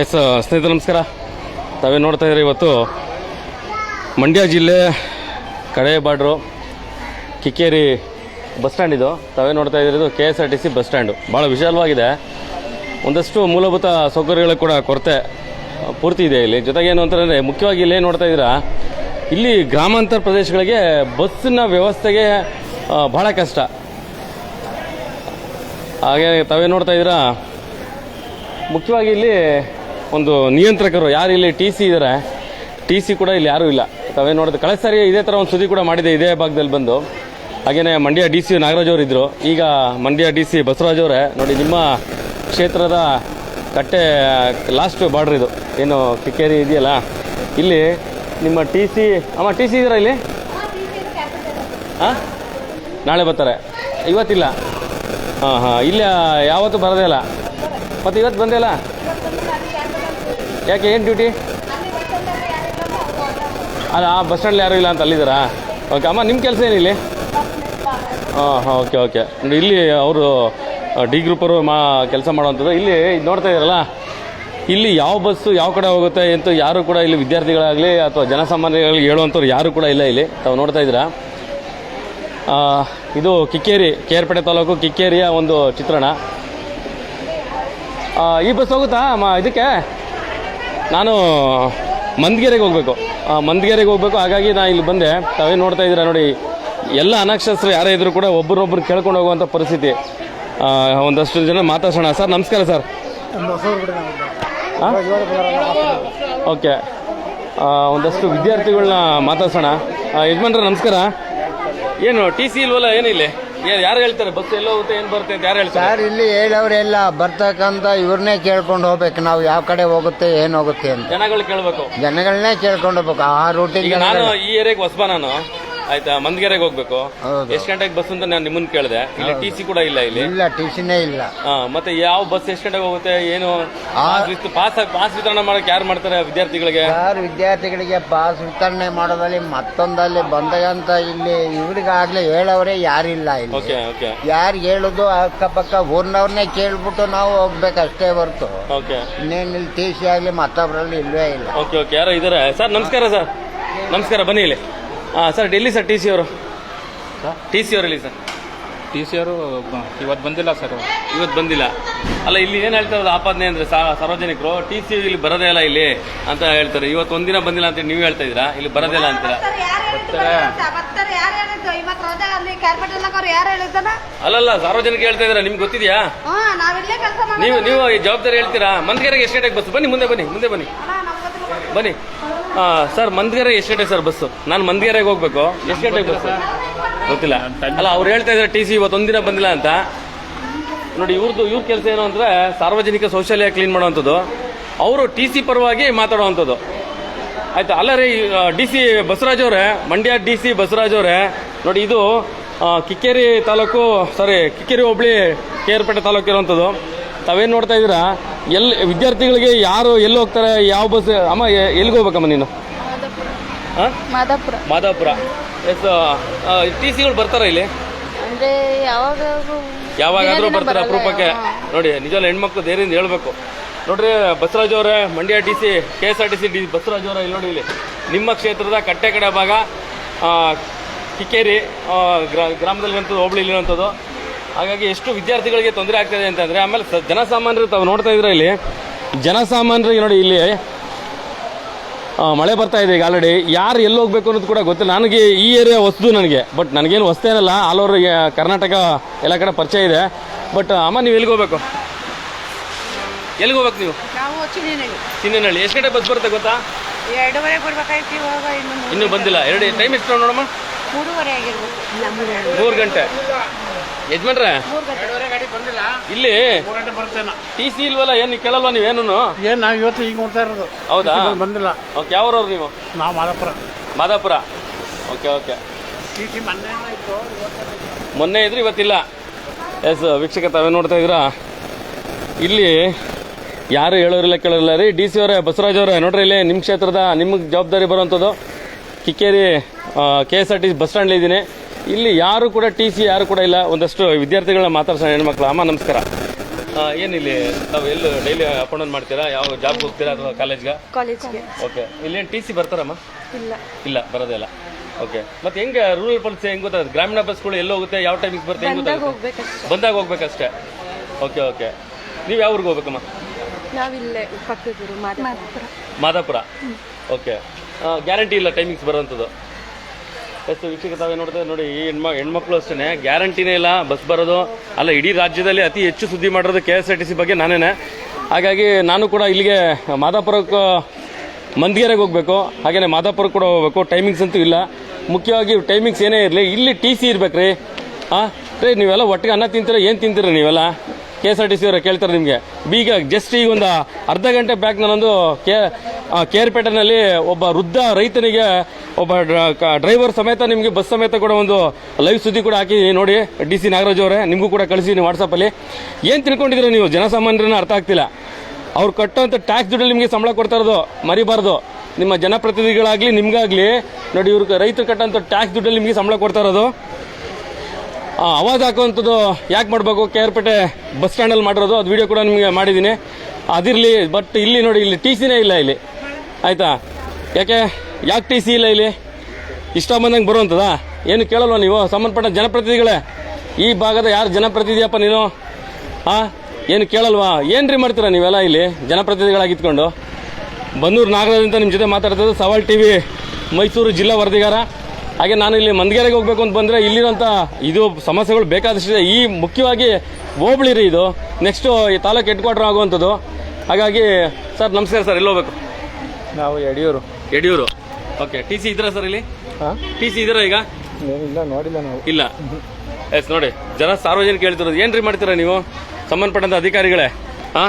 S, ಸ್ನೇಹಿತರು, ನಮಸ್ಕಾರ. ತಾವೇ ನೋಡ್ತಾ ಇದ್ದೀರಿ ಇವತ್ತು ಮಂಡ್ಯ ಜಿಲ್ಲೆ ಕಡೆ ಬಾಡ್ರು ಕಿಕ್ಕೇರಿ ಬಸ್ ಸ್ಟ್ಯಾಂಡ್ ಇದು. ತಾವೇ ನೋಡ್ತಾ ಇದ್ದೀರಿ K S R T C bus stand. ಭಾಳ ವಿಶಾಲವಾಗಿದೆ. ಒಂದಷ್ಟು ಮೂಲಭೂತ ಸೌಕರ್ಯಗಳು ಕೂಡ ಕೊರತೆ ಪೂರ್ತಿ ಇದೆ ಇಲ್ಲಿ. ಜೊತೆಗೆ ಏನು ಅಂತಂದರೆ ಮುಖ್ಯವಾಗಿ ಇಲ್ಲಿ ನೋಡ್ತಾ ಇದ್ದೀರಾ, ಇಲ್ಲಿ ಗ್ರಾಮಾಂತರ ಪ್ರದೇಶಗಳಿಗೆ ಬಸ್ಸಿನ ವ್ಯವಸ್ಥೆಗೆ ಭಾಳ ಕಷ್ಟ. ಹಾಗೆ ತಾವೇ ನೋಡ್ತಾ ಇದ್ದೀರಾ, ಮುಖ್ಯವಾಗಿ ಇಲ್ಲಿ ಒಂದು ನಿಯಂತ್ರಕರು ಯಾರು ಇಲ್ಲಿ ಟಿ ಸಿ ಇದ್ದಾರೆ ಟಿ ಸಿ ಕೂಡ ಇಲ್ಲಿ ಯಾರೂ ಇಲ್ಲ. ತಾವೇ ನೋಡಿದ್ರೆ ಕಳೆದ ಸಾರಿ ಇದೇ ಥರ ಒಂದು ಸುದ್ದಿ ಕೂಡ ಮಾಡಿದೆ, ಇದೇ ಭಾಗದಲ್ಲಿ ಬಂದು. ಹಾಗೆಯೇ ಮಂಡ್ಯ ಡಿ ಸಿ ನಾಗರಾಜ್ ಅವರು ಇದ್ದರು ಈಗ ಮಂಡ್ಯ ಡಿ ಸಿ ಬಸವರಾಜ್ ಅವರೇ, ನೋಡಿ ನಿಮ್ಮ ಕ್ಷೇತ್ರದ ಕಟ್ಟೆ ಲಾಸ್ಟ್ ಬಾರ್ಡ್ರ್ ಇದು. ಏನು ಕಿಕ್ಕೇರಿ ಇದೆಯಲ್ಲ? ಇಲ್ಲಿ ನಿಮ್ಮ ಟಿ ಸಿ, ಅಮ್ಮ, ಟಿ ಸಿ ಇದ್ದೀರಾ ಇಲ್ಲಿ? ಹಾಂ ನಾಳೆ ಬರ್ತಾರೆ. ಇವತ್ತಿಲ್ಲ. ಹಾಂ ಹಾಂ. ಇಲ್ಲ, ಯಾವತ್ತೂ ಬರೋದೇ ಇಲ್ಲ. ಮತ್ತು ಇವತ್ತು ಬಂದೇ ಇಲ್ಲ? ಯಾಕೆ, ಏನು ಡ್ಯೂಟಿ ಅಲ್ಲ, ಆ ಬಸ್ ಸ್ಟ್ಯಾಂಡಲ್ಲಿ ಯಾರೂ ಇಲ್ಲ ಅಂತ ಅಲ್ಲಿದ್ದೀರಾ? ಓಕೆ ಅಮ್ಮ ನಿಮ್ಮ ಕೆಲಸ ಏನಿಲ್ಲಿ? ಹಾಂ ಹಾಂ ಓಕೆ ಓಕೆ ಇಲ್ಲಿ ಅವರು ಡಿ ಗ್ರೂಪರು ಮಾ, ಕೆಲಸ ಮಾಡುವಂಥದ್ದು. ಇಲ್ಲಿ ನೋಡ್ತಾ ಇದ್ದಾರಲ್ಲ? ಇಲ್ಲಿ ಯಾವ ಬಸ್ಸು ಯಾವ ಕಡೆ ಹೋಗುತ್ತೆ ಅಂತ ಯಾರು ಕೂಡ ಇಲ್ಲಿ ವಿದ್ಯಾರ್ಥಿಗಳಾಗಲಿ ಅಥವಾ ಜನಸಾಮಾನ್ಯರಾಗಲಿ ಹೇಳುವಂಥವ್ರು ಯಾರು ಕೂಡ ಇಲ್ಲ ಇಲ್ಲಿ. ತಾವು ನೋಡ್ತಾ ಇದ್ದೀರಾ? ಇದು ಕಿಕ್ಕೇರಿ ಕೇರ್ಪೇಟೆ ತಾಲೂಕು ಕಿಕ್ಕೇರಿಯ ಒಂದು ಚಿತ್ರಣ. ಈ ಬಸ್ ಹೋಗುತ್ತಾ ಅಮ್ಮ, ಇದಕ್ಕೆ? ನಾನು ಮಂದಗೆರೆಗೆ ಹೋಗಬೇಕು. ಮಂದಗೆರೆಗೆ ಹೋಗಬೇಕು. ಹಾಗಾಗಿ ನಾನು ಇಲ್ಲಿ ಬಂದೆ. ತಾವೇ ನೋಡ್ತಾ ಇದ್ದೀರಾ ನೋಡಿ, ಎಲ್ಲ ಅನಕ್ಷರಸ್ಥರು ಯಾರೇ ಇದ್ದರೂ ಕೂಡ ಒಬ್ಬರೊಬ್ಬರು ಕೇಳ್ಕೊಂಡು ಹೋಗುವಂಥ ಪರಿಸ್ಥಿತಿ. ಒಂದಷ್ಟು ಜನ ಮಾತಾಡ್ಸೋಣ. ಸರ್, ನಮಸ್ಕಾರ ಸರ್. ಓಕೆ. ಒಂದಷ್ಟು ವಿದ್ಯಾರ್ಥಿಗಳನ್ನ ಮಾತಾಡ್ಸೋಣ. ಯಜಮಾನ್ರ, ನಮಸ್ಕಾರ. ಏನು, ಟಿ ಸಿ ಇಲ್ವಲ್ಲ, ಏನಿಲ್ಲ? ಏನು ಯಾರು ಹೇಳ್ತಾರೆ? ಬಸ್ ಎಲ್ಲೋ ಹೋಗುತ್ತೆ ಏನು ಬರುತ್ತೆ ಅಂತ ಯಾರು ಹೇಳ್ತಾರೆ? ಸರ್ ಇಲ್ಲಿ ಹೇಳೋರೆಲ್ಲ ಬರ್ತಕ್ಕಂತ ಇವ್ರನ್ನೇ ಕೇಳ್ಕೊಂಡು ಹೋಗ್ಬೇಕು. ನಾವು ಯಾವ ಕಡೆ ಹೋಗುತ್ತೆ ಏನು ಹೋಗುತ್ತೆ ಅಂತ. ಜನಗಳು ಕೇಳಬೇಕು. ಜನಗಳನ್ನೇ ಕೇಳ್ಕೊಂಡು ಹೋಗ್ಬೇಕು. ಆ ರೂಟಿಗೆ ಈಗ ನಾನು ಈ ಏರಿಯಾಗೆ ಹೊಸಬ ನಾನು. ಆಯ್ತಾ ಮಂದಗೆರೆಗೆ ಹೋಗ್ಬೇಕು. ಹೌದು. ಎಷ್ಟು ಗಂಟೆಗೆ ಬಸ್ ಅಂತ ನಾನು ನಿಮ್ಮನ್ನ ಕೇಳಿದೆ. ಇಲ್ಲಿ ಟಿ ಸಿ ಕೂಡ ಇಲ್ಲ ಇಲ್ಲಿ. ಇಲ್ಲ ಟಿಸಿನೇ ಇಲ್ಲ. ಹಾ, ಮತ್ತೆ ಯಾವ ಬಸ್ ಎಷ್ಟು ಗಂಟೆಗೆ ಹೋಗುತ್ತೆ ಏನು? ಆ- ಪಾಸ್ ಪಾಸ್ ವಿತರಣೆ ಮಾಡಕ್ಕೆ ಯಾರು ಮಾಡ್ತಾರೆ ವಿದ್ಯಾರ್ಥಿಗಳಿಗೆ? ಯಾರು ವಿದ್ಯಾರ್ಥಿಗಳಿಗೆ ಪಾಸ್ ವಿತರಣೆ ಮಾಡೋದಲ್ಲಿ ಮತ್ತೊಂದಲ್ಲಿ ಬಂದಗಂತ ಇಲ್ಲಿ ಇವ್ರಿಗಾಗ್ಲೇ ಹೇಳೋರೇ ಯಾರಿಲ್ಲ ಇಲ್ಲಿ. Okay okay. ಯಾರು ಹೇಳುದು ಅಕ್ಕಪಕ್ಕ ಊರ್ನವ್ರನ್ನೇ ಕೇಳ್ಬಿಟ್ಟು ನಾವು ಹೋಗ್ಬೇಕಷ್ಟೇ ಹೊರ್ತು. ಓಕೆ. ಇನ್ನೇನು ಇಲ್ಲಿ ಟಿ ಸಿ ಆಗಲಿ ಮತ್ತೊಬ್ಬರಲ್ಲಿ ಇಲ್ವೇ ಇಲ್ಲ. Okay okay. ಯಾರೋ ಇದಾರೆ? ಸರ್ ನಮಸ್ಕಾರ ಸರ್. ನಮಸ್ಕಾರ ಬನ್ನಿ ಇಲ್ಲಿ. ಹಾಂ sir Delhi sir T C ಅವರು. ಟಿ ಸಿ ಅವರು ಇಲ್ಲಿ ಸರ್. ಟಿ ಸಿ ಅವರು ಇವತ್ತು ಬಂದಿಲ್ಲ ಸರ್ ಇವತ್ತು ಬಂದಿಲ್ಲ. ಅಲ್ಲ ಇಲ್ಲಿ ಏನು ಹೇಳ್ತಾರೆ ಆಪಾದನೆ ಅಂದರೆ ಸಾರ್ವಜನಿಕರು ಟಿ ಸಿ ಇಲ್ಲಿ ಬರೋದೇ ಇಲ್ಲ ಇಲ್ಲಿ ಅಂತ ಹೇಳ್ತಾರೆ. ಇವತ್ತು ಒಂದಿನ ಬಂದಿಲ್ಲ ಅಂತ ನೀವು ಹೇಳ್ತಾ ಇದ್ದೀರಾ? ಇಲ್ಲಿ ಬರೋದೇ ಇಲ್ಲ ಅಂತೀರಾ? ಬರ್ತಾರೆ. ಯಾರು ಹೇಳಿದ್ದು? ಇವತ್ತು ರಜೆ ಅಲ್ಲಿ ಕ್ಯಾರ್ಪೆಟಲ್ ಅವ್ರು ಯಾರು ಹೇಳಿದ್ದಾನ ಅಲ್ಲಲ್ಲ ಸಾರ್ವಜನಿಕ ಹೇಳ್ತಾ ಇದ್ದೀರಾ? ನಿಮ್ಗೆ ಗೊತ್ತಿದೆಯಾ? ಹಾ ನಾವಿಲ್ಲೇ ಕೆಲಸ ನೀವು ನೀವು ಈ ಜವಾಬ್ದಾರಿ ಹೇಳ್ತೀರಾ? ಮಂದಿಗೆ ಎಷ್ಟು ಗಂಟೆಗೆ ಬಸ್? ಬನ್ನಿ ಮುಂದೆ ಬನ್ನಿ ಮುಂದೆ ಬನ್ನಿ. ಬನ್ನಿ. ಸರ್ ಮಂದಿಗೆರೆ ಎಷ್ಟು ಗಂಟೆಗೆ ಸರ್ ಬಸ್ಸು? ನಾನು ಮಂದಿಗೆರೆಗೆ ಹೋಗ್ಬೇಕು. ಎಷ್ಟು ಗಂಟೆಗೆ ಬಸ್ಸು? ಗೊತ್ತಿಲ್ಲ. ಅಲ್ಲ ಅವ್ರು ಹೇಳ್ತಾ ಇದ್ದಾರೆ ಟಿ ಸಿ ಇವತ್ತೊಂದಿನ ಬಂದಿಲ್ಲ ಅಂತ. ನೋಡಿ ಇವ್ರದ್ದು ಇವ್ರ ಕೆಲಸ ಏನು ಅಂದರೆ ಸಾರ್ವಜನಿಕ ಶೌಚಾಲಯ ಕ್ಲೀನ್ ಮಾಡುವಂಥದ್ದು. ಅವರು ಟಿ ಸಿ ಪರವಾಗಿ ಮಾತಾಡುವಂಥದ್ದು. ಆಯ್ತಾ? ಅಲ್ಲ ರೀ ಡಿ ಸಿ ಬಸವರಾಜ್ ಅವರೇ ಮಂಡ್ಯ ಡಿ ಸಿ ಬಸವರಾಜ್ ಅವರೇ ನೋಡಿ ಇದು ಕಿಕ್ಕೇರಿ ತಾಲೂಕು ಸಾರಿ ಕಿಕ್ಕೇರಿ ಹೋಬಳಿ ಕೇರ್ಪೇಟೆ ತಾಲೂಕು ಇರುವಂಥದ್ದು ತಾವೇನು ನೋಡ್ತಾ ಇದ್ದೀರಾ? ಎಲ್ಲಿ ವಿದ್ಯಾರ್ಥಿಗಳಿಗೆ ಯಾರು ಎಲ್ಲಿ ಹೋಗ್ತಾರೆ? ಯಾವ ಬಸ್ ಅಮ್ಮ ಎಲ್ಲಿಗೆ ಹೋಗ್ಬೇಕಮ್ಮ ನೀನು? ಹಾಂ? ಮಾದಾಪುರ. ಮಾದಾಪುರ. ಎಸ್ ಟಿ ಸಿಗಳು ಬರ್ತಾರ ಇಲ್ಲಿ? ಅಂದ್ರೆ ಯಾವಾಗ ಯಾವಾಗಾದ್ರೂ ಬರ್ತಾರೆ ಅಪರೂಪಕ್ಕೆ ನೋಡಿ ನಿಜವಲ್ಲ ಹೆಣ್ಮಕ್ಳು ಧೈರ್ಯದಿಂದ ಹೇಳ್ಬೇಕು. ನೋಡ್ರಿ ಬಸವರಾಜ್ ಅವರೇ Mandya D C K S R T C D Basavaraj ಅವರ ಇಲ್ಲಿ ನೋಡಿ ಇಲ್ಲಿ. ನಿಮ್ಮ ಕ್ಷೇತ್ರದ ಕಟ್ಟೆ ಕಡೆ ಭಾಗ ಕಿಕ್ಕೇರಿ ಗ್ರಾಮದಲ್ಲಿ ಗ್ರಾ- ಗ್ರಾಮದಲ್ಲಿರುವಂಥದ್ದು ಹೋಬಳಿಲಿರುವಂಥದ್ದು ಹಾಗಾಗಿ ಎಷ್ಟು ವಿದ್ಯಾರ್ಥಿಗಳಿಗೆ ತೊಂದರೆ ಆಗ್ತದೆ ಅಂತಂದರೆ ಆಮೇಲೆ ಜನಸಾಮಾನ್ಯರು ತಾವು ನೋಡ್ತಾ ಇದ್ರೆ ಇಲ್ಲಿ ಜನಸಾಮಾನ್ಯರಿಗೆ ನೋಡಿ ಇಲ್ಲಿ ಮಳೆ ಬರ್ತಾ ಇದೆ ಈಗ ಆಲ್ರೆಡಿ ಯಾರು ಎಲ್ಲಿ ಹೋಗ್ಬೇಕು ಅನ್ನೋದು ಕೂಡ ಗೊತ್ತಿಲ್ಲ. ನನಗೆ ಈ ಏರಿಯಾ ಹೊಸದು ನನಗೆ. ಬಟ್ ನನಗೇನು ಹೊಸ್ತೇನಲ್ಲ ಆಲ್ ಓವರ್ ಕರ್ನಾಟಕ ಎಲ್ಲ ಕಡೆ ಪರಿಚಯ ಇದೆ. ಬಟ್ ಅಮ್ಮ ನೀವು ಎಲ್ಲಿಗೆ ಹೋಗ್ಬೇಕು? ಎಲ್ಲಿಗೆ ಹೋಗ್ಬೇಕು ನೀವು? ಚಿನ್ನನಹಳ್ಳಿ. ಎಷ್ಟು ಗಂಟೆ ಬಸ್ ಬರುತ್ತೆ ಗೊತ್ತಾ? ಇನ್ನು ಬಂದಿಲ್ಲ. ಎರಡು ಟೈಮ್ ಎಷ್ಟು ನೋಡಮ್ಮ ಮೂರು ಗಂಟೆ. ಯಜಮಾನ್ರೆ? ಇಲ್ಲಿ ಟಿ ಸಿ ಇಲ್ವಲ್ಲ ಏನು ಕೇಳಲ್ವಾ ನೀವೇನು ಏನ್ ನಾವು ಇವತ್ತು ಈಗ ನೋಡ್ತಾ ಇರೋದು. ಹೌದಾ? ಬಂದಿಲ್ಲ. ಓಕೆ ಯಾವ್ರವ್ರು ನೀವು? ನಾವು Madapura. Madapura. Okay okay. T ಮೊನ್ನೆ ಇತ್ತು ಮೊನ್ನೆ ಇದ್ರೆ ಇವತ್ತಿಲ್ಲ. ಎಸ್ ವೀಕ್ಷಕ ತಾವೇ ನೋಡ್ತಾ ಇದ್ದೀರಾ? ಇಲ್ಲಿ ಯಾರು ಹೇಳೋರಿಲ್ಲ ಕೇಳೋರಿಲ್ಲ ರೀ. ಡಿ ಸಿ ಅವರೇ ಬಸವರಾಜ್ ಅವರೇ ನೋಡ್ರಿ ಇಲ್ಲಿ ನಿಮ್ಮ ಕ್ಷೇತ್ರದ ನಿಮಗೆ ಜವಾಬ್ದಾರಿ ಬರುವಂಥದ್ದು. Kikkeri K S R T C bus stand ಇದ್ದೀನಿ. ಇಲ್ಲಿ ಯಾರು ಕೂಡ ಟಿ ಸಿ ಯಾರು ಕೂಡ ಇಲ್ಲ ಒಂದಷ್ಟು ವಿದ್ಯಾರ್ಥಿಗಳನ್ನ ಮಾತಾಡ್ಸೋಣ ಹೆಣ್ಮಕ್ಳು. ಅಮ್ಮ ನಮಸ್ಕಾರ. ಏನಿಲ್ಲಿ ತಾವು ಎಲ್ಲಿ ಡೈಲಿ ಅಪ್ ಡೌನ್ ಮಾಡ್ತೀರಾ? ಯಾವ ಜಾಬ್ ಹೋಗ್ತೀರಾ ಅಥವಾ ಕಾಲೇಜ್ಗೆ ಕಾಲೇಜ್ಗೆ ಓಕೆ ಇಲ್ಲೇನು ಟಿ ಸಿ ಬರ್ತಾರಮ್ಮ? ಇಲ್ಲ. ಇಲ್ಲ ಬರೋದೇ ಇಲ್ಲ. ಓಕೆ ಮತ್ತೆ ಹೆಂಗೆ ರೂರಲ್ ಪಾಲಿಸಿ ಹೆಂಗ್ ಗೊತ್ತಾಗುತ್ತೆ? ಗ್ರಾಮೀಣ ಬಸ್ಗಳು ಎಲ್ಲಿ ಹೋಗುತ್ತೆ ಯಾವ ಟೈಮಿಗೆ ಬರುತ್ತೆ ಹೆಂಗ್ ಬಂದಾಗ ಗೊತ್ತಾಗುತ್ತೆ? ಹೋಗ್ಬೇಕಷ್ಟೇ. ಬಂದಾಗ ಹೋಗ್ಬೇಕಷ್ಟೇ. ಓಕೆ ಓಕೆ ನೀವು ಯಾವ ಊರಿಗೆ ಹೋಗ್ಬೇಕಮ್ಮ? ನಾವಿಲ್ಲೇ ಪಕ್ಕದೂರು ಮಾತಾಡ್ಪುರ ಮಾದಾಪುರ. ಓಕೆ ಗ್ಯಾರಂಟಿ ಇಲ್ಲ ಟೈಮಿಂಗ್ಸ್ ಬರೋವಂಥದ್ದು ಎಷ್ಟು ವೀಕ್ಷಕ ತಾವೇ ನೋಡಿದ್ರೆ ನೋಡಿ, ಈ ಹೆಣ್ಮ ಹೆಣ್ಮಕ್ಳು ಅಷ್ಟೇ ಗ್ಯಾರಂಟಿನೇ ಇಲ್ಲ ಬಸ್ ಬರೋದು. ಅಲ್ಲ, ಇಡೀ ರಾಜ್ಯದಲ್ಲಿ ಅತಿ ಹೆಚ್ಚು ಸುದ್ದಿ ಮಾಡಿರೋದು K S R T C ಬಗ್ಗೆ ನಾನೇನೆ. ಹಾಗಾಗಿ ನಾನು ಕೂಡ ಇಲ್ಲಿಗೆ ಮಾದಾಪುರಕ್ಕೆ ಮಂದಿಗೆರೆಗೆ ಹೋಗಬೇಕು. ಹಾಗೆಯೇ ಮಾದಾಪುರಕ್ಕೆ ಕೂಡ ಹೋಗಬೇಕು. ಟೈಮಿಂಗ್ಸ್ ಅಂತೂ ಇಲ್ಲ. ಮುಖ್ಯವಾಗಿ ಟೈಮಿಂಗ್ಸ್ ಏನೇ ಇರಲಿ, ಇಲ್ಲಿ ಟಿ ಸಿ ಇರ್ಬೇಕ್ರಿ. ಹಾಂ ರೀ, ನೀವೆಲ್ಲ ಒಟ್ಟಿಗೆ ಅನ್ನ ತಿಂತೀರ, ಏನು ತಿಂತೀರ ನೀವೆಲ್ಲ? K S R T C ಅವರು ಕೇಳ್ತಾರೆ ನಿಮಗೆ. ಬೀಗ ಜಸ್ಟ್ ಈಗ ಒಂದು ಅರ್ಧ ಗಂಟೆ ಬ್ಯಾಕ್ ನಾನೊಂದು ಕೆ ಕೇರ್ಪೇಟೆನಲ್ಲಿ ಒಬ್ಬ ವೃದ್ಧ ರೈತನಿಗೆ ಒಬ್ಬ ಡ್ರೈವರ್ ಸಮೇತ ನಿಮಗೆ ಬಸ್ ಸಮೇತ ಕೂಡ ಒಂದು ಲೈವ್ ಸುದ್ದಿ ಕೂಡ ಹಾಕಿ ನೋಡಿ ಡಿ ಸಿ ನಾಗರಾಜ್ ಅವರೇ, ನಿಮಗೂ ಕೂಡ ನೀವು ವಾಟ್ಸಪ್ಪಲ್ಲಿ ಏನು ತಿಳ್ಕೊಂಡಿದ್ರೆ ನೀವು? ಜನಸಾಮಾನ್ಯರನ್ನ ಅರ್ಥ ಆಗ್ತಿಲ್ಲ. ಅವ್ರು ಕಟ್ಟೋಂಥ ಟ್ಯಾಕ್ಸ್ ದುಡ್ಡಲ್ಲಿ ನಿಮಗೆ ಸಂಬಳ ಕೊಡ್ತಾ ಇರೋದು, ಮರಿಬಾರ್ದು. ನಿಮ್ಮ ಜನಪ್ರತಿನಿಧಿಗಳಾಗಲಿ, ನಿಮಗಾಗಲಿ, ನೋಡಿ ಇವ್ರಿಗೆ ರೈತರು ಕಟ್ಟೋಂಥ ಟ್ಯಾಕ್ಸ್ ದುಡ್ಡಲ್ಲಿ ನಿಮಗೆ ಸಂಬಳ ಕೊಡ್ತಾ ಇರೋದು. ಅವಾಜ್ ಹಾಕುವಂಥದ್ದು ಯಾಕೆ ಮಾಡಬೇಕು? ಕೆ ಆರ್ ಪೇಟೆ ಬಸ್ ಸ್ಟ್ಯಾಂಡಲ್ಲಿ ಮಾಡಿರೋದು, ಅದು ವಿಡಿಯೋ ಕೂಡ ನಿಮಗೆ ಮಾಡಿದ್ದೀನಿ. ಅದಿರಲಿ ಬಟ್ ಇಲ್ಲಿ ನೋಡಿ, ಇಲ್ಲಿ ಟಿ ಸಿನೇ ಇಲ್ಲ ಇಲ್ಲಿ. ಆಯಿತಾ? ಯಾಕೆ ಯಾಕೆ ಟಿ ಸಿ ಇಲ್ಲ ಇಲ್ಲಿ? ಇಷ್ಟ ಬಂದಂಗೆ ಬರುವಂಥದ್ದಾ ಏನು ಕೇಳಲ್ವ ನೀವು? ಸಂಬಂಧಪಟ್ಟ ಜನಪ್ರತಿನಿಧಿಗಳೇ? ಈ ಭಾಗದ ಯಾರು ಜನಪ್ರತಿನಿಧಿಯಪ್ಪ ನೀನು? ಹಾಂ ಏನು ಕೇಳಲ್ವಾ? ಏನು ರೀ ಮಾಡ್ತೀರಾ ನೀವೆಲ್ಲ ಇಲ್ಲಿ, ಜನಪ್ರತಿನಿಧಿಗಳಾಗಿತ್ಕೊಂಡು? ಬನ್ನೂರು ನಾಗರಾಜ್ ನಿಮ್ಮ ಜೊತೆ ಮಾತಾಡ್ತಿರೋದು ಸವಾಲ್ ಟಿ ವಿ, ಮೈಸೂರು ಜಿಲ್ಲಾ ವರದಿಗಾರ. ಹಾಗೆ ನಾನು ಇಲ್ಲಿ ಮಂದಗೆರೆಗೆ ಹೋಗ್ಬೇಕು ಅಂತ ಬಂದರೆ ಇಲ್ಲಿರೋಂಥ ಇದು ಸಮಸ್ಯೆಗಳು ಬೇಕಾದಷ್ಟಿದೆ. ಈ ಮುಖ್ಯವಾಗಿ ಹೋಬಳಿ ರೀ ಇದು. ನೆಕ್ಸ್ಟು ಈ ತಾಲೂಕು ಹೆಡ್ ಕ್ವಾರ್ಟರ್ ಆಗುವಂಥದ್ದು. ಹಾಗಾಗಿ, ಸರ್, ನಮಸ್ಕಾರ ಸರ್ ಎಲ್ಲಿ ಹೋಗ್ಬೇಕು. ನಾವು Yediyur. Yediyur? Okay T C ಇದ್ರ ಸರ್ ಇಲ್ಲಿ? ಹಾಂ? ಟಿ ಸಿ ಇದ್ರ ಈಗ? ಇಲ್ಲ ನೋಡಿಲ್ಲ ನಾವು. ಇಲ್ಲ. ಎಸ್ ನೋಡಿ ಜನ ಸಾರ್ವಜನಿಕ ಹೇಳ್ತಿರೋದು ಏನ್ರಿ ಮಾಡ್ತೀರಾ ನೀವು? ಸಂಬಂಧಪಟ್ಟಂತ ಅಧಿಕಾರಿಗಳೇ? ಹಾ?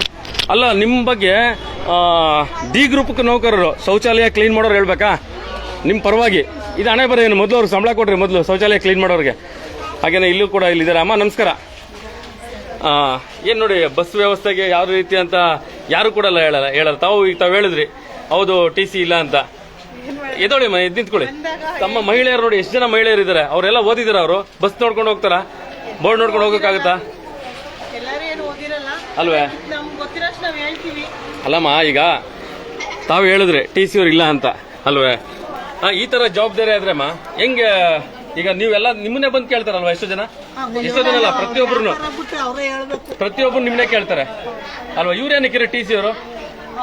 ಅಲ್ಲ ನಿಮ್ಮ ಬಗ್ಗೆ ಡಿ ಗ್ರೂಪ್ಗೆ ನೌಕರರು ಶೌಚಾಲಯ ಕ್ಲೀನ್ ಮಾಡೋರು ಹೇಳ್ಬೇಕಾ? ನಿಮ್ಮ ಪರವಾಗಿ. ಇದು ಹಣೆ ಬರ ಏನು? ಮೊದಲು ಅವ್ರು ಸಂಬಳ ಕೊಡ್ರಿ ಮೊದಲು ಶೌಚಾಲಯ ಕ್ಲೀನ್ ಮಾಡೋರಿಗೆ. ಹಾಗೇನೆ ಇಲ್ಲೂ ಕೂಡ ಇಲ್ಲಿದ್ದಾರೆ ಅಮ್ಮ ನಮಸ್ಕಾರ. ಏನು ನೋಡಿ ಬಸ್ ವ್ಯವಸ್ಥೆಗೆ ಯಾವ ರೀತಿ ಅಂತ ಯಾರು ಕೂಡ ಹೇಳಲ್ಲ ಹೇಳಲ್ಲ. ತಾವು ಈಗ ತಾವು ಹೇಳಿದ್ರಿ. ಹೌದು ಟಿ ಸಿ ಇಲ್ಲ ಅಂತ. ಎದೋಳಿ ಮನೆ ಎದ್ದು ನಿಂತ್ಕೊಳ್ಳಿ. ತಮ್ಮ ಮಹಿಳೆಯರು ನೋಡಿ ಎಷ್ಟು ಜನ ಮಹಿಳೆಯರು ಇದ್ದಾರೆ ಅವರೆಲ್ಲ ಓದಿದಾರ ಅವರು. ಬಸ್ ನೋಡ್ಕೊಂಡು ಹೋಗ್ತಾರಾ? ಬೋರ್ಡ್ ನೋಡ್ಕೊಂಡು ಹೋಗೋಕ್ಕಾಗತ್ತಾ? ಅಲ್ವೇ? ಅಲ್ಲಮ್ಮ ಈಗ ತಾವು ಹೇಳಿದ್ರೆ ಟಿ ಸಿ ಅವ್ರು ಇಲ್ಲ ಅಂತ. ಅಲ್ವೇ? ಈ ತರ ಜವಾಬ್ದಾರಿ ಆದ್ರೆ ಅಮ್ಮ ಹೆಂಗೆ ಈಗ ನೀವೆಲ್ಲ ನಿಮ್ಮನ್ನೇ ಬಂದು ಕೇಳ್ತಾರಲ್ವಾ ಎಷ್ಟು ಜನ? ಎಷ್ಟೋ ಜನ ಅಲ್ಲ ಪ್ರತಿಯೊಬ್ಬರು ಪ್ರತಿಯೊಬ್ಬರು ನಿಮ್ಮನ್ನೇ ಕೇಳ್ತಾರೆ. ಅಲ್ವಾ? ಇವ್ರೇನಕ್ಕಿರಿ ಟಿ ಸಿ ಅವರು?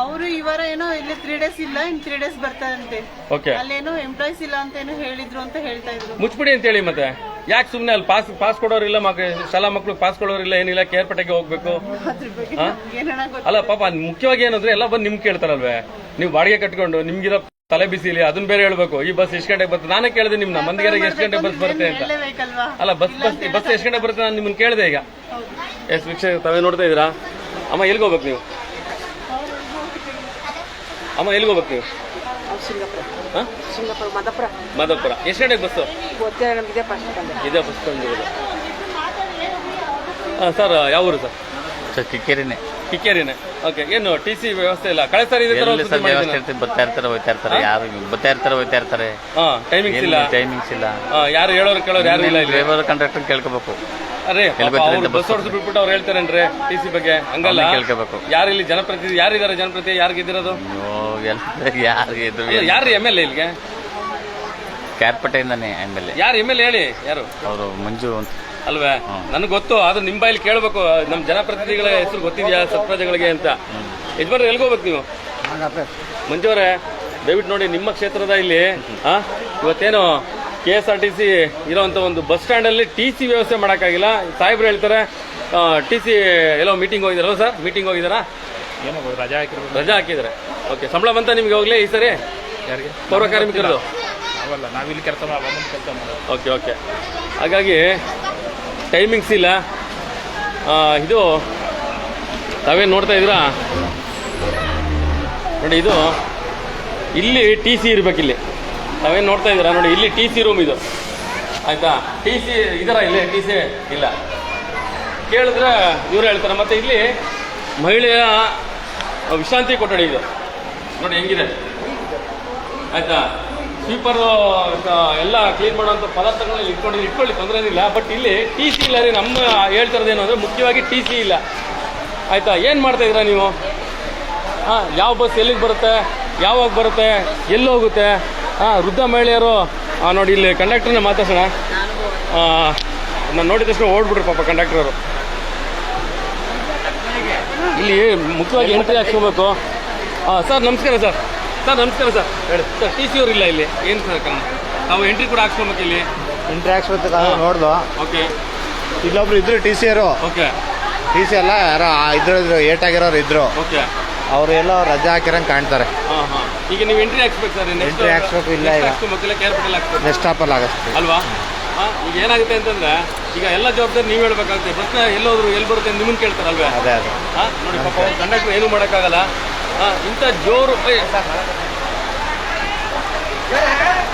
ಅವರು ಇವರ ಏನೋ ಇಲ್ಲಿ ತ್ರೀ ಡೇಸ್ ಇಲ್ಲ ಇನ್ ತ್ರೀ ಡೇಸ್ ಬರ್ತಾರಂತೆ. ಓಕೆ ಅಲ್ಲೇನೋ ಎಂಪ್ಲಾಯ್ಸ್ ಇಲ್ಲ ಅಂತ ಏನೋ ಹೇಳಿದ್ರು ಅಂತ ಹೇಳ್ತಾ ಇದ್ರು. ಮುಚ್ಬಿಡಿ ಅಂತ ಹೇಳಿ ಮತ್ತೆ. ಯಾಕೆ ಸುಮ್ಮನೆ ಅಲ್ಲಿ ಪಾಸ್ ಪಾಸ್ ಕೊಡೋರಿಲ್ಲ ಮಗ ಶಾಲಾ ಮಕ್ಕಳು ಪಾಸ್ ಕೊಡೋರಿಲ್ಲ ಏನಿಲ್ಲ ಕೇರ್ಪೇಟೆಗೆ ಹೋಗ್ಬೇಕು. ಅದ್ರ ಬಗ್ಗೆ ಹಾ? ಏನಣ್ಣ ಅಲ್ಲ ಪಾಪ ಮುಖ್ಯವಾಗಿ ಏನಂದ್ರೆ ಎಲ್ಲ ಬಂದು ನಿಮ್ಗೆ ಕೇಳ್ತಾರಲ್ವೇ? ನೀವು ಬಾಡಿಗೆ ಕಟ್ಕೊಂಡು ನಿಮ್ಗಿರೋ ತಲೆ ಬಿಸಿಲಿ ಅದನ್ನ ಬೇರೆ ಹೇಳ್ಬೇಕು. ಈ ಬಸ್ ಎಷ್ಟು ಗಂಟೆಗೆ ಬರ್ತದೆ? ನಾನೇ ಕೇಳಿದೆ ನಿಮ್ನ ಮಂದಿಗೆರೆಗೆ ಎಷ್ಟು ಗಂಟೆಗೆ ಬಸ್ ಬರುತ್ತೆ ಅಂತ. ಹೇಳಲೇಬೇಕಲ್ವಾ? ಅಲ್ಲ ಬಸ್ ಬಸ್ ಬಸ್ ಎಷ್ಟು ಗಂಟೆ ಬರುತ್ತೆ ನಾನು ನಿಮ್ಮನ್ನ ಕೇಳಿದೆ ಈಗ. ಎಸ್ ವೀಕ್ಷಕ ತಾವೇ ನೋಡ್ತಾ ಇದ್ದೀರಾ? ಅಮ್ಮ ಎಲ್ಲಿಗೆ ಹೋಗ್ಬೇಕು ನೀವು? ಅಮ್ಮ ಎಲ್ಲಿಗೆ ಹೋಗ್ಬೇಕು ನೀವು? ಹಾಂ? ಸಿಂಗಾಪುರ ಮಾದಾಪುರ. ಮಾಧವಪುರ ಎಷ್ಟು ಗಂಟೆಗೆ ಬಸ್ಸು? ಗೊತ್ತೇ ನಮಗೆ ಫಸ್ಟ್ ಬಂದೆ ಇದೇ ಬಸ್ ತಂದಿರೋದು ಹಾಂ ಸರ್ ಯಾವ ಊರು ಸರ್ ಸರ್ ಕಿಕ್ಕೇರಿನೇ. ಕಿಕ್ಕೇರಿನೇ. ಓಕೆ ಏನು ಟಿ ಸಿ ವ್ಯವಸ್ಥೆ ಇಲ್ಲ. ಕಳೆ ಸರ್ ಇದೆ ಎಲ್ಲಿ ಸರ್ ವ್ಯವಸ್ಥೆ ಇರ್ತದೆ ಬರ್ತಾ ಇರ್ತಾರೆ ಹೋಯ್ತಾ ಇರ್ತಾರೆ ಯಾರು ಬರ್ತಾ ಇರ್ತಾರೆ ಹೋಯ್ತಾ ಇರ್ತಾರೆ. ಹಾಂ ಟೈಮಿಂಗ್ಸ್ ಇಲ್ಲ. ಟೈಮಿಂಗ್ಸ್ ಇಲ್ಲ. ಯಾರು ಹೇಳೋರು ಕೇಳೋರು ಯಾರು ಇಲ್ಲ ಇಲ್ಲಿ? ಡ್ರೈವರ್ ಕಂಡಕ್ಟರ್ ಕೇಳ್ಕೋಬೇಕು. ಅರೇ ಅವ್ರು ಬಸ್ ಹೊಡ್ದು ಬಿಟ್ಬಿಟ್ಟು ಅವ್ರು ಹೇಳ್ತಾರೇನ್ರಿ ಟಿ ಸಿ ಬಗ್ಗೆ? ಹಂಗಲ್ಲ? ಕೇಳ್ಕೋಬೇಕು. ಯಾರು ಇಲ್ಲಿ ಜನಪ್ರತಿನಿಧಿ ಯಾರಿದ್ದಾರೆ ಜನಪ್ರತಿನಿಧಿ ಯಾರಿಗಿದ್ದಿರೋದು ಯಾರಿಗೆ ಇದು ಯಾರು ಎಂ ಎಲ್ ಎ ಇಲ್ಲಿಗೆ? ಕ್ಯಾರ್ಪೇಟೆಯಿಂದಾನೆ ಆಮೇಲೆ ಯಾರು ಎಂ ಎಲ್ ಎ ಹೇಳಿ? ಯಾರು? ಅವರು ಮಂಜು ಅಂತ. ಅಲ್ವೇ? ನನಗೆ ಗೊತ್ತು ಅದು ನಿಮ್ಮ ಬಾಯಲ್ಲಿ ಕೇಳಬೇಕು. ನಮ್ಮ ಜನಪ್ರತಿನಿಧಿಗಳ ಹೆಸರು ಗೊತ್ತಿದೆಯಾ ಸತ್ಪ್ರಜೆಗಳಿಗೆ ಅಂತ? ಯಜಮಾನ್ರು ಎಲ್ಗೋಗ್ಬೇಕು ನೀವು? ಮಂಜುವರೇ ದಯವಿಟ್ಟು ನೋಡಿ ನಿಮ್ಮ ಕ್ಷೇತ್ರದ ಇಲ್ಲಿ ಆ ಇವತ್ತೇನು K S R T C ಇರೋವಂಥ ಒಂದು ಬಸ್ ಸ್ಟ್ಯಾಂಡಲ್ಲಿ ಟಿ ಸಿ ವ್ಯವಸ್ಥೆ ಮಾಡೋಕ್ಕಾಗಿಲ್ಲ. ಸಾಹೇಬ್ರು ಹೇಳ್ತಾರೆ ಟಿ ಸಿ ಎಲ್ಲೋ ಮೀಟಿಂಗ್ ಹೋಗಿದಾರಲ್ಲ ಸರ್ ಮೀಟಿಂಗ್ ಹೋಗಿದಾರಾ? ಏನೋ ರಜಾ ಹಾಕಿರ್ಬೋದು ರಜಾ ಹಾಕಿದ್ದಾರೆ ಓಕೆ ಸಂಬಳ ಬಂತ ನಿಮ್ಗೆ ಹೋಗ್ಲಿ ಈ ಸರಿ? ಯಾರಿಗೆ? ಪೌರ ಕಾರ್ಮಿಕರದು? ಅವಲ್ಲ ನಾವಿಲ್ಲಿ ಕೆಲಸ ಮಾಡೋದು. ಓಕೆ ಓಕೆ ಹಾಗಾಗಿ ಟೈಮಿಂಗ್ಸ್ ಇಲ್ಲ. ಇದು ತಾವೇನು ನೋಡ್ತಾ ಇದ್ದೀರಾ? ನೋಡಿ ಇದು ಇಲ್ಲಿ ಟಿ ಸಿ ಇರ್ಬೇಕಿಲ್ಲಿ. ತಾವೇನು ನೋಡ್ತಾ ಇದ್ದೀರಾ? ನೋಡಿ, ಇಲ್ಲಿ ಟಿ ಸಿ ರೂಮ್ ಇದು. ಆಯ್ತಾ? ಟಿ ಸಿ ಇದರ ಇಲ್ಲಿ ಟಿ ಸಿ ಇಲ್ಲ. ಕೇಳಿದ್ರೆ ಇವರು ಹೇಳ್ತಾರೆ, ಮತ್ತು ಇಲ್ಲಿ ಮಹಿಳೆಯ ವಿಶ್ರಾಂತಿ ಕೊಠಡಿ ಇದು. ನೋಡಿ, ಹೆಂಗಿದೆ? ಆಯ್ತಾ? ಸ್ವೀಪರ್ ಎಲ್ಲ ಕ್ಲೀನ್ ಮಾಡುವಂಥ ಪದಾರ್ಥಗಳನ್ನ ಇಟ್ಕೊಂಡು, ಇಟ್ಕೊಳ್ಳಿ, ತೊಂದರೆ ಏನಿಲ್ಲ. ಬಟ್ ಇಲ್ಲಿ ಟಿ ಸಿ ಇಲ್ಲ ರೀ, ನಮ್ಮ ಹೇಳ್ತಿರೋದೇನು ಅಂದರೆ ಮುಖ್ಯವಾಗಿ ಟಿ ಸಿ ಇಲ್ಲ. ಆಯಿತಾ? ಏನು ಮಾಡ್ತಾ ಇದ್ದೀರಾ ನೀವು? ಹಾಂ ಯಾವ ಬಸ್ ಎಲ್ಲಿಗೆ ಬರುತ್ತೆ? ಯಾವಾಗ ಬರುತ್ತೆ? ಎಲ್ಲಿ ಹೋಗುತ್ತೆ? ಹಾಂ ವೃದ್ಧ ಮಹಿಳೆಯರು ನೋಡಿ ಇಲ್ಲಿ ಕಂಡಕ್ಟರ್ನ ಮಾತಾಡ್ಸೋಣ. ನಾನು ನೋಡಿದ ತಕ್ಷಣ ಓಡ್ಬಿಟ್ರು ಪಾಪ ಕಂಡಕ್ಟರ್ ಇಲ್ಲಿ ಮುಖ್ಯವಾಗಿ ಎಂಟ್ರಿ ಹಾಕ್ಸ್ಕೋಬೇಕು. ಹಾಂ ಸರ್ ನಮಸ್ಕಾರ ಸರ್ ಸರ್ ನಮಸ್ಕಾರ ಸರ್ ಹೇಳಿ. ಸರ್ ಟಿ ಸಿ ಅವ್ರು ಇಲ್ಲ ಇಲ್ಲಿ. ಏನು ಸರ್ ಕಮ್ಮ? ನಾವು ಎಂಟ್ರಿ ಕೂಡ ಹಾಕ್ಸ್ಕೊಬೇಕು ಇಲ್ಲಿ. ಎಂಟ್ರಿ ಹಾಕ್ಸ್ಬೇಕು ನೋಡ್ದು. ಓಕೆ ಇಲ್ಲೊಬ್ರು ಇದ್ರು ಟಿ ಸಿ ಅವರು. ಓಕೆ ಟಿ ಸಿ ಅಲ್ಲ ಯಾರೋ ಇದ್ರು ಏಟಾಗಿರೋರು ಇದ್ರು. ಓಕೆ ಅವರು ಎಲ್ಲೋ ರಜೆ ಹಾಕಿರಂಗೆ ಕಾಣ್ತಾರೆ. ಹಾಂ ಹಾಂ. ಈಗ ನೀವು ಎಂಟ್ರಿ ಹಾಕ್ಸ್ಬೇಕು ಸರ್ ಎಂಟ್ರಿ ಹಾಕ್ಸ್ಬೇಕು, ಇಲ್ಲ ಈಗ. ಹಾಕ್ಸ್ಕೊಬೇಕಿಲ್ಲ ಕೇರ್ ಪಟೇಲ್ ಹಾಕ್ಸ್ಬೇಕು. ನೆಕ್ಸ್ಟ್ ಸ್ಟಾಪಲ್ಲಿ ಆಗುತ್ತೆ. ಅಲ್ವಾ? ಹಾಂ ಈಗ ಏನಾಗುತ್ತೆ ಅಂತಂದ್ರೆ ಈಗ ಎಲ್ಲ ಜವಾಬ್ದಾರಿ ನೀವು ಹೇಳ್ಬೇಕಾಗುತ್ತೆ. ಪ್ರಶ್ನೆ ಎಲ್ಲೋದ್ರು ಎಲ್ಲಿ ಬರುತ್ತೆ ಅಂತ ನಿಮ್ಮನ್ನು ಕೇಳ್ತಾರಲ್ವೇ? ಅದೇ ಅದೇ. ಹಾಂ ನೋಡಿ ಪಾಪ ಕಂಡಕ್ಟರ್ ಏನೂ ಮಾಡೋಕ್ಕಾಗಲ್ಲ. ಹಾಂ ಇಂಥ ಜೋರು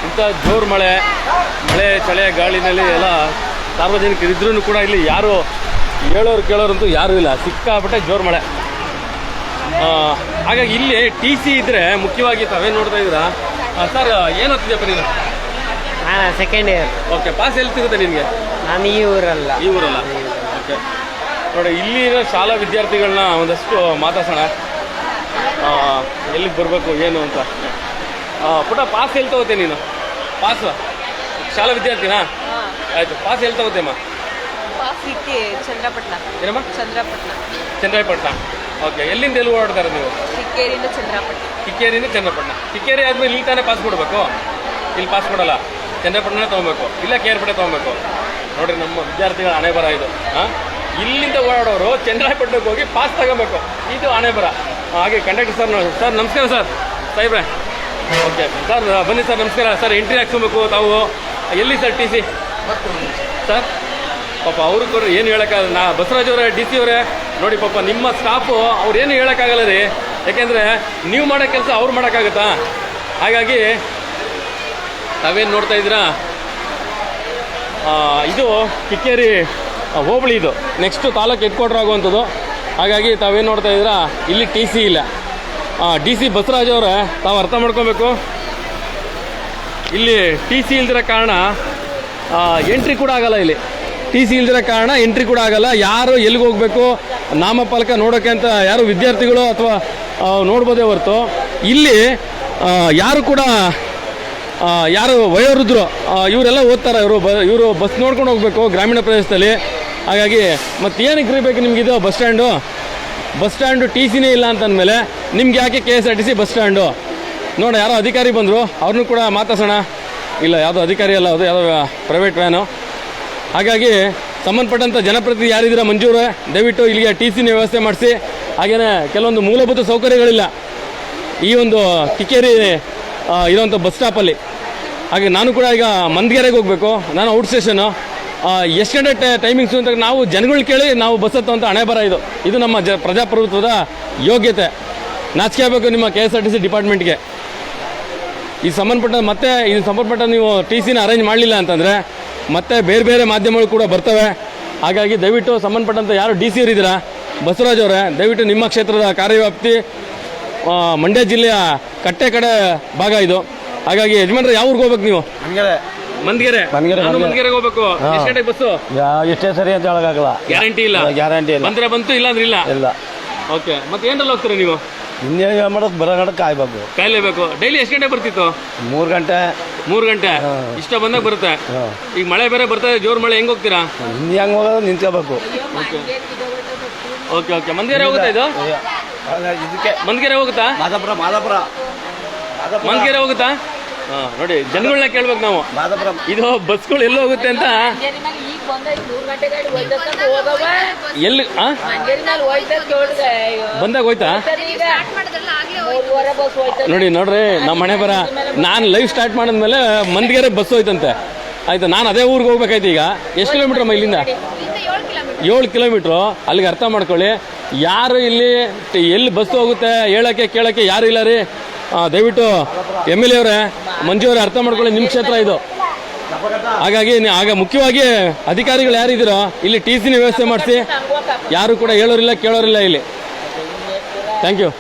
ಇಂಥ ಜೋರು ಮಳೆ ಮಳೆ ಚಳೆ ಗಾಳಿನಲ್ಲಿ ಎಲ್ಲ ಸಾರ್ವಜನಿಕರು ಇದ್ರೂ ಕೂಡ ಇಲ್ಲಿ ಯಾರು ಹೇಳೋರು ಕೇಳೋರಂತೂ ಯಾರೂ ಇಲ್ಲ. ಸಿಕ್ಕಾಪಟ್ಟೆ ಜೋರು ಮಳೆ. ಹಾಗಾಗಿ ಇಲ್ಲಿ ಟಿ ಸಿ ಇದ್ರೆ ಮುಖ್ಯವಾಗಿ ತಾವೇ ನೋಡ್ತಾ ಇದ್ದೀರಾ? ಸರ್ ಏನು ಓದ್ತಿದ್ಯಪ್ಪ ನೀನು ನಾನು ಸೆಕೆಂಡ್ ಇಯರ್ ಓಕೆ ಪಾಸ್ ಎಲ್ಲಿ ಸಿಗುತ್ತೆ ನಿನಗೆ? ನಾನು ಈ ಊರಲ್ಲ. ಈ ಊರಲ್ಲ? ಓಕೆ ನೋಡಿ ಇಲ್ಲಿನ ಶಾಲಾ ವಿದ್ಯಾರ್ಥಿಗಳನ್ನ ಒಂದಷ್ಟು ಮಾತಾಡ್ಸೋಣ. ಎಲ್ಲಿಗೆ ಬರಬೇಕು ಏನು ಅಂತ. ಪುಟ ಪಾಸ್ ಎಲ್ಲಿ ತಗೋತೆ ನೀನು? ಪಾಸ್ ಶಾಲಾ ವಿದ್ಯಾರ್ಥಿನಾ? ಆಯಿತು ಪಾಸ್ ಎಲ್ಲಿ ತಗೋತೆಮ್ಮ ಪಾಸ್ ಚಂದ್ರಪಟ್ಟಣ ಏನಮ್ಮ? ಚಂದ್ರಪಟ್ಟಣ ಚಂದ್ರಾಯಪಟ್ಟಣ. ಓಕೆ ಎಲ್ಲಿಂದ ಎಲ್ಲಿ ಓಡಾಡ್ತಾರೆ ನೀವು? ಕಿಕ್ಕೇರಿಯಿಂದ ಚಂದ್ರಪಟ್ಟಣ ಕಿಕ್ಕೇರಿಯಿಂದ ಚನ್ನಪಟ್ಟಣ ಕಿಕ್ಕೇರಿ ಆದ್ಮೇಲೆ ಇಲ್ಲಿ ತಾನೇ ಪಾಸ್ ಕೊಡಬೇಕು? ಇಲ್ಲಿ ಪಾಸ್ ಕೊಡಲ್ಲ. ಚನ್ನಪಟ್ಟಣ ತೊಗೊಬೇಕು. ಇಲ್ಲ ಕೇರ್ಪಟ್ಟೆ ತೊಗೊಬೇಕು. ನೋಡ್ರಿ ನಮ್ಮ ವಿದ್ಯಾರ್ಥಿಗಳ ಹಣೆ ಬರ ಇದು. ಹಾಂ? ಇಲ್ಲಿಂದ ಓಡಾಡೋರು ಚಂದ್ರಪಟ್ಟಣಕ್ಕೆ ಹೋಗಿ ಪಾಸ್ ತಗೋಬೇಕು. ಇದು ಹಣೆ ಬರ ಹಾಗೆ ಕಂಡಕ್ಟರ್ ಸರ್ ಸರ್ ನಮಸ್ಕಾರ ಸರ್ ಸಾಹೇಬ್ರೆ. ಓಕೆ ಸರ್ ಬನ್ನಿ ಸರ್ ನಮಸ್ಕಾರ. ಸರ್ ಎಂಟ್ರಿ ಹಾಕ್ಸ್ಕೊಬೇಕು ತಾವು. ಎಲ್ಲಿ ಸರ್ ಟಿ ಸಿ ಸರ್ ಪಾಪ ಅವ್ರಿಗೆ ಏನು ಹೇಳೋಕ್ಕಾಗಲ್ಲ. ನಾ ಬಸವರಾಜ್ ಅವರೇ ಡಿ ಸಿ ಅವರೇ. ನೋಡಿ ಪಾಪ, ನಿಮ್ಮ ಸ್ಟಾಫು ಅವ್ರೇನು ಹೇಳೋಕ್ಕಾಗಲ್ಲ ರೀ ಯಾಕೆಂದರೆ ನೀವು ಮಾಡೋ ಕೆಲಸ ಅವ್ರು ಮಾಡೋಕ್ಕಾಗತ್ತಾ? ಹಾಗಾಗಿ ತಾವೇನು ನೋಡ್ತಾ ಇದ್ದೀರಾ? ಇದು ಕಿಕ್ಕೇರಿ ಹೋಬಳಿ ಇದು. ನೆಕ್ಸ್ಟು ತಾಲೂಕು ಹೆಡ್ಕ್ವಾರ್ಟರ್ ಆಗುವಂಥದ್ದು. ಹಾಗಾಗಿ ತಾವೇನು ನೋಡ್ತಾ ಇದ್ದೀರಾ? ಇಲ್ಲಿ ಟಿ ಸಿ ಇಲ್ಲ. ಡಿ ಸಿ ಬಸವರಾಜ್ ಅವರೇ, ತಾವು ಅರ್ಥ ಮಾಡ್ಕೊಬೇಕು. ಇಲ್ಲಿ ಟಿ ಸಿ ಇಲ್ದಿರೋ ಕಾರಣ ಎಂಟ್ರಿ ಕೂಡ ಆಗಲ್ಲ ಇಲ್ಲಿ. ಟಿ ಸಿ ಇಲ್ದಿರೋ ಕಾರಣ ಎಂಟ್ರಿ ಕೂಡ ಆಗಲ್ಲ. ಯಾರು ಎಲ್ಲಿಗೆ ಹೋಗಬೇಕು, ನಾಮಫಲಕ ನೋಡೋಕೆ ಅಂತ ಯಾರು ವಿದ್ಯಾರ್ಥಿಗಳು ಅಥವಾ ನೋಡ್ಬೋದೇ ಹೊರತು, ಇಲ್ಲಿ ಯಾರು ಕೂಡ ಯಾರು ವಯೋವೃದ್ಧರು ಇವರೆಲ್ಲ ಓದ್ತಾರೆ ಇವರು ಬ, ಇವರು ಬಸ್ ನೋಡ್ಕೊಂಡು ಹೋಗಬೇಕು ಗ್ರಾಮೀಣ ಪ್ರದೇಶದಲ್ಲಿ. ಹಾಗಾಗಿ ಮತ್ತೆ ಏನಕ್ಕೆ ಇರಬೇಕು ನಿಮಗಿದು bus stand? Bus stand T ಸಿನೇ ಇಲ್ಲ ಅಂತಂದಮೇಲೆ ನಿಮ್ಗೆ ಯಾಕೆ K S R T C bus stand? ನೋಡ ಯಾರೋ ಅಧಿಕಾರಿ ಬಂದರು, ಅವ್ರನ್ನೂ ಕೂಡ ಮಾತಾಡ್ಸೋಣ. ಇಲ್ಲ, ಯಾವುದೋ ಅಧಿಕಾರಿ ಅಲ್ಲ, ಅದು ಯಾವುದೋ ಪ್ರೈವೇಟ್ ವ್ಯಾನು ಹಾಗಾಗಿ ಸಂಬಂಧಪಟ್ಟಂಥ ಜನಪ್ರತಿನಿಧಿ ಯಾರಿದ್ದೀರಾ ಮಂಜೂರು ದಯವಿಟ್ಟು ಇಲ್ಲಿಗೆ ಟಿ ಸಿನ ವ್ಯವಸ್ಥೆ ಮಾಡಿಸಿ. ಹಾಗೆಯೇ ಕೆಲವೊಂದು ಮೂಲಭೂತ ಸೌಕರ್ಯಗಳಿಲ್ಲ ಈ ಒಂದು ಕಿಕ್ಕೇರಿ ಇರೋವಂಥ ಬಸ್ ಸ್ಟಾಪಲ್ಲಿ ಹಾಗೆ ನಾನು ಕೂಡ ಈಗ ಮಂದಗೆರೆಗೆ ಹೋಗಬೇಕು. ನಾನು ಔಟ್ ಸ್ಟೇಷನು. ಎಷ್ಟು ಗಂಟೆ ಟೈಮಿಂಗ್ಸು ಅಂತ ನಾವು ಜನಗಳು ಕೇಳಿ ನಾವು ಬಸ್ ಹತ್ತುವಂಥ ಹಣೆ ಬರ ಇದು. ಇದು ನಮ್ಮ ಜ, ಪ್ರಜಾಪ್ರಭುತ್ವದ ಯೋಗ್ಯತೆ. ನಾಚಿಕೆ ಆಗಬೇಕು ನಿಮ್ಮ K S R T C ಡಿಪಾರ್ಟ್ಮೆಂಟ್ಗೆ ಈ ಸಂಬಂಧಪಟ್ಟ ಮತ್ತೆ ಇದು ಸಂಬಂಧಪಟ್ಟ ನೀವು ಟಿ ಸಿನ ಅರೇಂಜ್ ಮಾಡಲಿಲ್ಲ ಅಂತಂದರೆ ಮತ್ತೆ ಬೇರೆ ಬೇರೆ ಮಾಧ್ಯಮಗಳು ಕೂಡ ಬರ್ತವೆ. ಹಾಗಾಗಿ ದಯವಿಟ್ಟು ಸಂಬಂಧಪಟ್ಟಂಥ ಯಾರು ಡಿ ಸಿ ಇರಿದ್ದೀರಾ ಬಸವರಾಜ್ ಅವರೇ ದಯವಿಟ್ಟು ನಿಮ್ಮ ಕ್ಷೇತ್ರದ ಕಾರ್ಯವ್ಯಾಪ್ತಿ ಮಂಡ್ಯ ಜಿಲ್ಲೆಯ ಕಟ್ಟೆ ಕಡೆ ಭಾಗ ಇದು. ಹಾಗಾಗಿ ಯಜಮಾನ್ರೆ ಯಾವ ಊರಿಗೆ ಹೋಗ್ಬೇಕು ನೀವು? ಮಂದಿಗೆರೆ. ಮಂದಿಗೆರೆಗೆ ಹೋಗ್ಬೇಕು. ಎಷ್ಟು ಬಸ್ಸು? ಎಷ್ಟೇ ಸರಿ ಅಂತ ಹೇಳೋಕ್ಕಾಗಲ್ಲ. ಗ್ಯಾರಂಟಿ ಇಲ್ಲ. ಗ್ಯಾರಂಟಿ ಇಲ್ಲ. ಬಂದ್ರೆ ಬಂತು ಇಲ್ಲ ಅಂದ್ರೆ ಇಲ್ಲ. ಇಲ್ಲ. ಓಕೆ ಮತ್ತೆ ಏನ್ರಲ್ಲಿ ಹೋಗ್ತೀರಾ ನೀವು? ಇನ್ನೇನು ಮಾಡೋದು ಬರೋ ಗಂಟೆ ಕಾಯ್ಬೇಕು ಕಾಯ್ಲೇಬೇಕು ಡೈಲಿ ಎಷ್ಟು ಗಂಟೆ ಬರ್ತಿತ್ತು? ಮೂರು ಗಂಟೆ. ಮೂರು ಗಂಟೆ? ಇಷ್ಟ ಬಂದಾಗ ಬರುತ್ತೆ. ಈಗ ಮಳೆ ಬೇರೆ ಬರ್ತದೆ ಜೋರು ಮಳೆ ಹೆಂಗ್ ಹೋಗ್ತೀರಾ? ಇನ್ನು ಹೆಂಗೆ ಹೋಗೋದು ನಿಂತ್ಕೋಬೇಕು. Okay okay. ಮಂದಿಗೆರೆ ಹೋಗುತ್ತಾ ಇದು? ಇದಕ್ಕೆ ಮಂದಿಗೆರೆ ಹೋಗುತ್ತಾ? ಮಾದಾಪುರ. ಮಾದಾಪುರ ಮಂದಿಗೆರೆ ಹೋಗುತ್ತಾ? ಹಾ ನೋಡಿ ಜನಗಳನ್ನ ಕೇಳ್ಬೇಕು ನಾವು. ಮಾದಾಪುರ ಇದು ಬಸ್ಗಳು ಎಲ್ಲಿ ಹೋಗುತ್ತೆ ಅಂತ? ಈಗ ಬಂದೈತಿ ಮೂರ್ ಗಂಟೆ ಗಾಡಿ ಹೋಯ್ತಂತ ಹೋಗವ ಎಲ್ಲಿ ಆ? ಕೇಳಿದೆ. ಬಂದಾಗ ಹೋಯ್ತಾ? ಈಗ ಮೂರುವರೆ ಬಸ್ ಹೋಯ್ತಂತ. ನೋಡಿ ನೋಡ್ರಿ ನಮ್ಮ ಮನೆ ಬರ. ನಾನು ಲೈವ್ ಸ್ಟಾರ್ಟ್ ಮಾಡಿದ್ಮೇಲೆ ಮಂದಿಗೆರೆ ಬಸ್ ಹೋಯ್ತಂತೆ. ಆಯ್ತಾ ನಾನು ಅದೇ ಊರಿಗೆ ಹೋಗ್ಬೇಕಾಯ್ತು ಈಗ. ಎಷ್ಟು ಕಿಲೋಮೀಟರ್ ಅಮ್ಮ ಇಲ್ಲಿಂದ? ಏಳು ಕಿಲೋಮೀಟ್ರು ಅಲ್ಲಿಗೆ ಅರ್ಥ ಮಾಡ್ಕೊಳ್ಳಿ. ಯಾರು ಇಲ್ಲಿ ಟ- ಎಲ್ಲಿ ಬಸ್ ಹೋಗುತ್ತೆ ಹೇಳಕ್ಕೆ ಕೇಳಕ್ಕೆ ಯಾರು ಇಲ್ಲ ರೀ? ದಯವಿಟ್ಟು ಎಂ ಎಲ್ ಎ ಅವರೇ, ಮಂಜು ಅವರೇ ಅರ್ಥ ಮಾಡ್ಕೊಳ್ಳಿ ನಿಮ್ಮ ಕ್ಷೇತ್ರ ಇದು. ಹಾಗಾಗಿ ಆಗ ಮುಖ್ಯವಾಗಿ ಅಧಿಕಾರಿಗಳು ಯಾರಿದ್ದೀರೋ, ಇಲ್ಲಿ ಟಿ ಸಿನ ವ್ಯವಸ್ಥೆ ಮಾಡಿಸಿ. ಯಾರು ಕೂಡ ಹೇಳೋರಿಲ್ಲ, ಕೇಳೋರಿಲ್ಲ ಇಲ್ಲಿ. Thank you